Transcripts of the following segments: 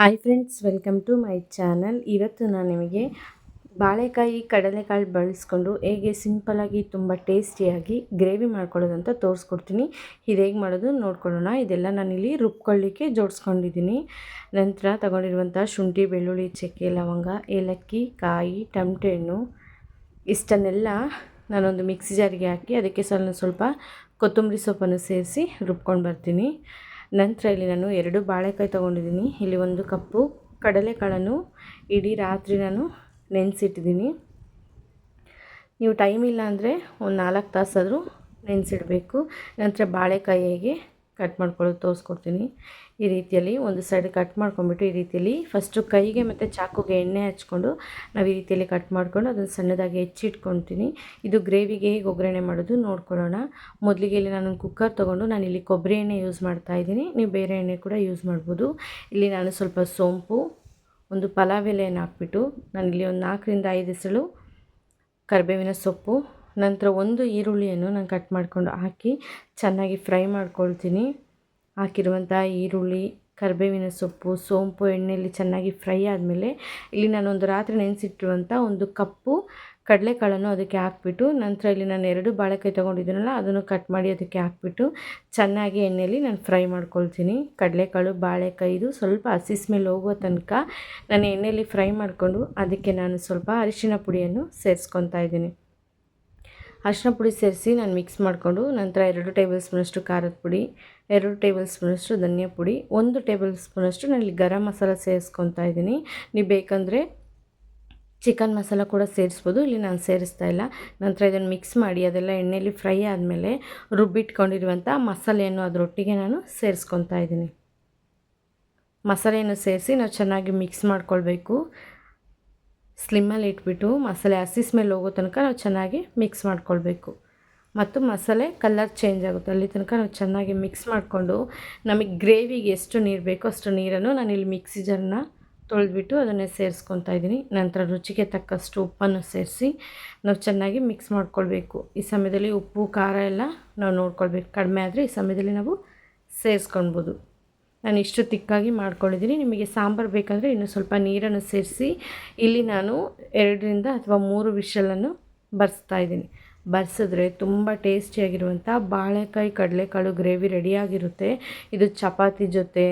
Hi friends welcome to my channel ಇವತ್ತು ನಾನು ನಿಮಗೆ ಬಾಳೆಕಾಯಿ, ಕಡಲೆಕಾಳು ಬಳಸ್ಕೊಂಡು ಹೇಗೆ ಸಿಂಪಲಾಗಿ ತುಂಬ ಟೇಸ್ಟಿಯಾಗಿ ಗ್ರೇವಿ ಮಾಡ್ಕೊಳ್ಳೋದಂತ ತೋರಿಸ್ಕೊಡ್ತೀನಿ. ಇದು ಹೇಗೆ ಮಾಡೋದು ನೋಡ್ಕೊಳ್ಳೋಣ. ಇದೆಲ್ಲ ನಾನಿಲ್ಲಿ ರುಬ್ಕೊಳ್ಳಿಕ್ಕೆ ಜೋಡಿಸ್ಕೊಂಡಿದ್ದೀನಿ. ನಂತರ ತಗೊಂಡಿರುವಂಥ ಶುಂಠಿ, ಬೆಳ್ಳುಳ್ಳಿ, ಚಕ್ಕೆ, ಲವಂಗ, ಏಲಕ್ಕಿ, ಕಾಯಿ, ಟಮಟೆ ಹಣ್ಣು ಇಷ್ಟನ್ನೆಲ್ಲ ನಾನೊಂದು ಮಿಕ್ಸಿ ಜಾರಿಗೆ ಹಾಕಿ ಅದಕ್ಕೆ ಸ್ವಲ್ಪ ಸ್ವಲ್ಪ ಕೊತ್ತಂಬರಿ ಸೊಪ್ಪನ್ನು ಸೇರಿಸಿ ರುಬ್ಕೊಂಡು ಬರ್ತೀನಿ. ನಂತರ ಇಲ್ಲಿ ನಾನು ಎರಡು ಬಾಳೆಕಾಯಿ ತೊಗೊಂಡಿದ್ದೀನಿ. ಇಲ್ಲಿ ಒಂದು ಕಪ್ಪು, ಕಡಲೆಕಾಳನ್ನು ಇಡೀ ರಾತ್ರಿ ನಾನು ನೆನೆಸಿಟ್ಟಿದ್ದೀನಿ. ನೀವು ಟೈಮ್ ಇಲ್ಲ ಅಂದರೆ ಒಂದು ನಾಲ್ಕು ತಾಸಾದರೂ ನೆನೆಸಿಡಬೇಕು. ನಂತರ ಬಾಳೆಕಾಯಿಗೆ ಕಟ್ ಮಾಡ್ಕೊಳ್ಳೋದು ತೋರಿಸ್ಕೊಡ್ತೀನಿ. ಈ ರೀತಿಯಲ್ಲಿ ಒಂದು ಸೈಡ್ ಕಟ್ ಮಾಡ್ಕೊಂಡ್ಬಿಟ್ಟು ಈ ರೀತಿಯಲ್ಲಿ ಫಸ್ಟು ಕೈಗೆ ಮತ್ತು ಚಾಕುಗೆ ಎಣ್ಣೆ ಹಚ್ಕೊಂಡು ನಾವು ಈ ರೀತಿಯಲ್ಲಿ ಕಟ್ ಮಾಡ್ಕೊಂಡು ಅದನ್ನು ಸಣ್ಣದಾಗಿ ಹೆಚ್ಚಿಟ್ಕೊತೀನಿ ಇದು ಗ್ರೇವಿಗೆ ಹೇಗೆ ಒಗ್ಗರಣೆ ಮಾಡೋದು ನೋಡ್ಕೊಳ್ಳೋಣ. ಮೊದಲಿಗೆ ಇಲ್ಲಿ ನಾನು ಕುಕ್ಕರ್ ತೊಗೊಂಡು ನಾನು ಇಲ್ಲಿ ಕೊಬ್ಬರಿ ಎಣ್ಣೆ ಯೂಸ್ ಮಾಡ್ತಾ ಇದ್ದೀನಿ. ನೀವು ಬೇರೆ ಎಣ್ಣೆ ಕೂಡ ಯೂಸ್ ಮಾಡ್ಬೋದು. ಇಲ್ಲಿ ನಾನು ಸ್ವಲ್ಪ ಸೋಂಪು, ಒಂದು ಪಲಾವ್ ಎಲೆಯನ್ನು ಹಾಕ್ಬಿಟ್ಟು ನಾನಿಲ್ಲಿ ಒಂದು ನಾಲ್ಕರಿಂದ ಐದು ಹೆಸಳು ಕರಿಬೇವಿನ ಸೊಪ್ಪು ನಂತರ ಒಂದು ಈರುಳ್ಳಿಯನ್ನು ನಾನು ಕಟ್ ಮಾಡಿಕೊಂಡು ಹಾಕಿ ಚೆನ್ನಾಗಿ ಫ್ರೈ ಮಾಡ್ಕೊಳ್ತೀನಿ. ಹಾಕಿರುವಂಥ ಈರುಳ್ಳಿ, ಕರಿಬೇವಿನ ಸೊಪ್ಪು, ಸೋಂಪು, ಎಣ್ಣೆಯಲ್ಲಿ ಚೆನ್ನಾಗಿ ಫ್ರೈ ಆದಮೇಲೆ ಇಲ್ಲಿ ನಾನು ಒಂದು ರಾತ್ರಿ ನೆನೆಸಿಟ್ಟಿರುವಂಥ ಒಂದು ಕಪ್ಪು ಕಡಲೆಕಾಳನ್ನು ಅದಕ್ಕೆ ಹಾಕ್ಬಿಟ್ಟು ನಂತರ ಇಲ್ಲಿ ನಾನು ಎರಡು ಬಾಳೆಕಾಯಿ ತೊಗೊಂಡಿದ್ದೀನಲ್ಲ ಅದನ್ನು ಕಟ್ ಮಾಡಿ ಅದಕ್ಕೆ ಹಾಕ್ಬಿಟ್ಟು ಚೆನ್ನಾಗಿ ಎಣ್ಣೆಯಲ್ಲಿ ನಾನು ಫ್ರೈ ಮಾಡ್ಕೊಳ್ತೀನಿ. ಕಡಲೆಕಾಳು ಬಾಳೆಕಾಯಿದು ಸ್ವಲ್ಪ ಹಸಿಸ್ ಮೇಲೆ ಹೋಗೋ ತನಕ ನಾನು ಎಣ್ಣೆಯಲ್ಲಿ ಫ್ರೈ ಮಾಡಿಕೊಂಡು ಅದಕ್ಕೆ ನಾನು ಸ್ವಲ್ಪ ಅರಿಶಿನ ಪುಡಿಯನ್ನು ಸೇರಿಸ್ಕೊತಾ ಇದ್ದೀನಿ. ಅರಿಶಿನ ಪುಡಿ ಸೇರಿಸಿ ನಾನು ಮಿಕ್ಸ್ ಮಾಡಿಕೊಂಡು ನಂತರ ಎರಡು ಟೇಬಲ್ ಸ್ಪೂನಷ್ಟು ಖಾರದ ಪುಡಿ, ಎರಡು ಟೇಬಲ್ ಸ್ಪೂನಷ್ಟು ಧನಿಯಾ ಪುಡಿ, ಒಂದು ಟೇಬಲ್ ಸ್ಪೂನಷ್ಟು ನಾನು ಇಲ್ಲಿ ಗರಂ ಮಸಾಲ ಸೇರಿಸ್ಕೊತಾ ಇದ್ದೀನಿ. ನೀವು ಬೇಕಂದರೆ ಚಿಕನ್ ಮಸಾಲ ಕೂಡ ಸೇರಿಸ್ಬೋದು, ಇಲ್ಲಿ ನಾನು ಸೇರಿಸ್ತಾ ಇಲ್ಲ. ನಂತರ ಇದನ್ನು ಮಿಕ್ಸ್ ಮಾಡಿ ಅದೆಲ್ಲ ಎಣ್ಣೆಯಲ್ಲಿ ಫ್ರೈ ಆದಮೇಲೆ ರುಬ್ಬಿಟ್ಕೊಂಡಿರುವಂಥ ಮಸಾಲೆಯನ್ನು ಅದರೊಟ್ಟಿಗೆ ನಾನು ಸೇರಿಸ್ಕೊತಾ ಇದ್ದೀನಿ. ಮಸಾಲೆಯನ್ನು ಸೇರಿಸಿ ನಾವು ಚೆನ್ನಾಗಿ ಮಿಕ್ಸ್ ಮಾಡ್ಕೊಳ್ಬೇಕು. ಸ್ಲಿಮ್ಮಲ್ಲಿ ಇಟ್ಬಿಟ್ಟು ಮಸಾಲೆ, ಹಸಿ ಸ್ಮೆಲ್ ಹೋಗೋ ತನಕ ನಾವು ಚೆನ್ನಾಗಿ ಮಿಕ್ಸ್ ಮಾಡ್ಕೊಳ್ಬೇಕು. ಮತ್ತು ಮಸಾಲೆ ಕಲರ್ ಚೇಂಜ್ ಆಗುತ್ತೆ. ಅಲ್ಲಿ ತನಕ ನಾವು ಚೆನ್ನಾಗಿ ಮಿಕ್ಸ್ ಮಾಡಿಕೊಂಡು ನಮಗೆ ಗ್ರೇವಿಗೆ ಎಷ್ಟು ನೀರು ಬೇಕೋ ಅಷ್ಟು ನೀರನ್ನು ನಾನು ಇಲ್ಲಿ ಮಿಕ್ಸಿ ಜಾರನ್ನ ತೊಳೆದ್ಬಿಟ್ಟು ಅದನ್ನೇ ಸೇರಿಸ್ಕೊತಾ ಇದ್ದೀನಿ. ನಂತರ ರುಚಿಗೆ ತಕ್ಕಷ್ಟು ಉಪ್ಪನ್ನು ಸೇರಿಸಿ ನಾವು ಚೆನ್ನಾಗಿ ಮಿಕ್ಸ್ ಮಾಡ್ಕೊಳ್ಬೇಕು. ಈ ಸಮಯದಲ್ಲಿ ಉಪ್ಪು, ಖಾರ ಎಲ್ಲ ನಾವು ನೋಡ್ಕೊಳ್ಬೇಕು. ಕಡಿಮೆ ಆದರೆ ಈ ಸಮಯದಲ್ಲಿ ನಾವು ಸೇರಿಸ್ಕೊಳ್ಬೋದು. ನಾನು ಇಷ್ಟು ತಿಕ್ಕಾಗಿ ಮಾಡ್ಕೊಂಡಿದ್ದೀನಿ. ನಿಮಗೆ ಸಾಂಬಾರು ಬೇಕಂದರೆ ಇನ್ನೂ ಸ್ವಲ್ಪ ನೀರನ್ನು ಸೇರಿಸಿ ಇಲ್ಲಿ ನಾನು ಎರಡರಿಂದ ಅಥವಾ ಮೂರು ವಿಷಲನ್ನು ಬರ್ಸ್ತಾ ಇದ್ದೀನಿ. ಬರ್ಸಿದ್ರೆ ತುಂಬ ಟೇಸ್ಟಿಯಾಗಿರುವಂಥ ಬಾಳೆಕಾಯಿ ಕಡಲೆಕಾಳು ಗ್ರೇವಿ ರೆಡಿಯಾಗಿರುತ್ತೆ. ಇದು ಚಪಾತಿ ಜೊತೆ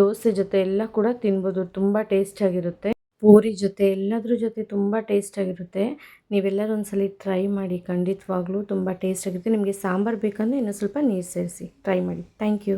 ದೋಸೆ ಜೊತೆ ಎಲ್ಲ ಕೂಡ ತಿನ್ಬೋದು. ತುಂಬ ಟೇಸ್ಟಿಯಾಗಿರುತ್ತೆ. ಪೂರಿ ಜೊತೆ ಎಲ್ಲದ್ರ ಜೊತೆ ತುಂಬ ಟೇಸ್ಟಾಗಿರುತ್ತೆ ನೀವೆಲ್ಲರೂ ಒಂದ್ಸಲ ಟ್ರೈ ಮಾಡಿ, ಖಂಡಿತವಾಗ್ಲೂ ತುಂಬ ಟೇಸ್ಟಾಗಿರುತ್ತೆ ನಿಮಗೆ ಸಾಂಬಾರು ಬೇಕಂದರೆ ಇನ್ನೂ ಸ್ವಲ್ಪ ನೀರು ಸೇರಿಸಿ. ಟ್ರೈ ಮಾಡಿ. Thank you.